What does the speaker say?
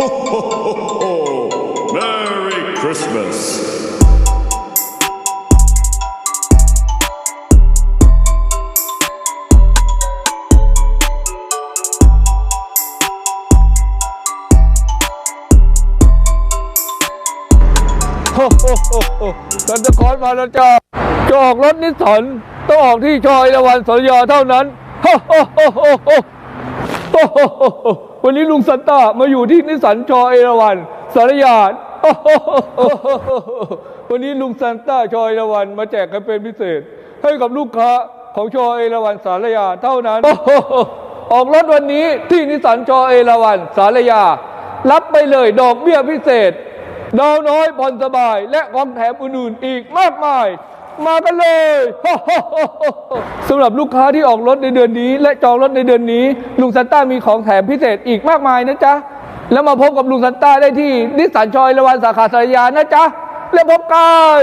Ho, ho, ho, ho. Merry Christmas. โอ้โหโอ้โหสันตะคอนมาแล้วจ้าจะออกรถนิสสันต้องออกที่ชอยละวันสัญญาเท่านั้นโอ้โหโอ้โหโอ้โหโอ้โห วันนี้ลุงซันต้ามาอยู่ที่นิสันชอยละวันสารยาโอ้โหวันนี้ลุงซันต้าชอยละวันมาแจกแคมเปญพิเศษ ให้กับลูกค้าของชอยละวันสารยาเท่านั้น ออกรถวันนี้ที่นิสันชอยละวันสารยา รับไปเลยดอกเบี้ยพิเศษ ดาวน้อยผ่อนสบาย และของแถมอื่นๆอีกมากมาย มากันเลย สำหรับลูกค้าที่ออกรถในเดือนนี้ และจองรถในเดือนนี้ ลุงซันต้ามีของแถมพิเศษอีกมากมายนะจ๊ะ แล้วมาพบกับลุงซันต้าได้ที่นิสสันชอยละวันสาขาสารยานะจ๊ะ แล้วพบกัน